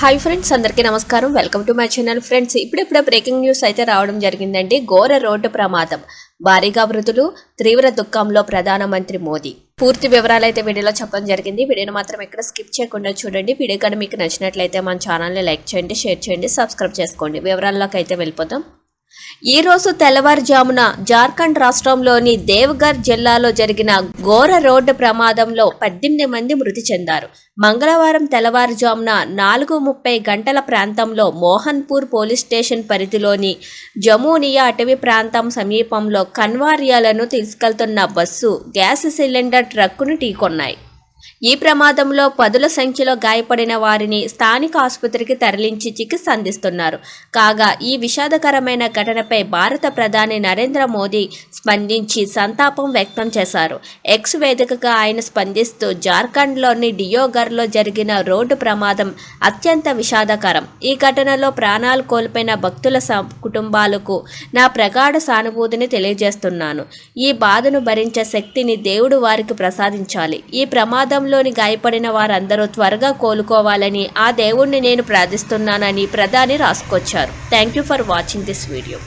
Hi friends అందరికీ నమస్కారం. Welcome to my channel friends ఇప్పుడిప్పుడే బ్రేకింగ్ న్యూస్ అయితే రావడం జరిగిందండి. ఘోర రోడ్డు ప్రమాదం. భారీగా మృతులు తీవ్ర దుఃఖంలో ప్రధానమంత్రి మోదీ. పూర్తి వివరాలు అయితే వీడియోలో చెప్పడం జరిగింది. వీడియోని మాత్రం ఎక్కడ స్కిప్ చేయకుండా చూడండి. వీడియో కానీ మీకు నచ్చినట్లయితే మన ఛానల్ని లైక్ చేయండి షేర్ చేయండి సబ్స్క్రైబ్ చేసుకోండి. వివరాల్లోకి అయితే వెళ్ళిపోతాం ఈరోజు తెల్లవారుజామున జార్ఖండ్ రాష్ట్రంలోని దేవగర్ జిల్లాలో జరిగిన ఘోర రోడ్డు ప్రమాదంలో పద్దెనిమిది మంది మృతి చెందారు. మంగళవారం తెల్లవారుజామున నాలుగు ముప్పై గంటల ప్రాంతంలో మోహన్పూర్ పోలీస్ స్టేషన్ పరిధిలోని జమూనియా అటవీ ప్రాంతం సమీపంలో కన్వారియాలను తీసుకెళ్తున్న బస్సు గ్యాస్ సిలిండర్ ట్రక్కును ఢీకొన్నాయి. ఈ ప్రమాదంలో పదుల సంఖ్యలో గాయపడిన వారిని స్థానిక ఆసుపత్రికి తరలించి చికిత్స అందిస్తున్నారు. కాగా ఈ విషాదకరమైన ఘటనపై భారత ప్రధాని నరేంద్ర మోదీ స్పందించి సంతాపం వ్యక్తం చేశారు. ఎక్స్ వేదికగా ఆయన స్పందిస్తూ జార్ఖండ్లోని డియోగర్లో జరిగిన రోడ్డు ప్రమాదం అత్యంత విషాదకరం. ఈ ఘటనలో ప్రాణాలు కోల్పోయిన భక్తుల కుటుంబాలకు నా ప్రగాఢ సానుభూతిని తెలియజేస్తున్నాను. ఈ బాధను భరించే శక్తిని దేవుడు వారికి ప్రసాదించాలి. ఈ ప్రమాదంలోని గాయపడిన వారందరూ త్వరగా కోలుకోవాలని ఆ దేవుణ్ణి నేను ప్రార్థిస్తున్నానని ప్రధాని రాసుకొచ్చారు. Thank you for watching this video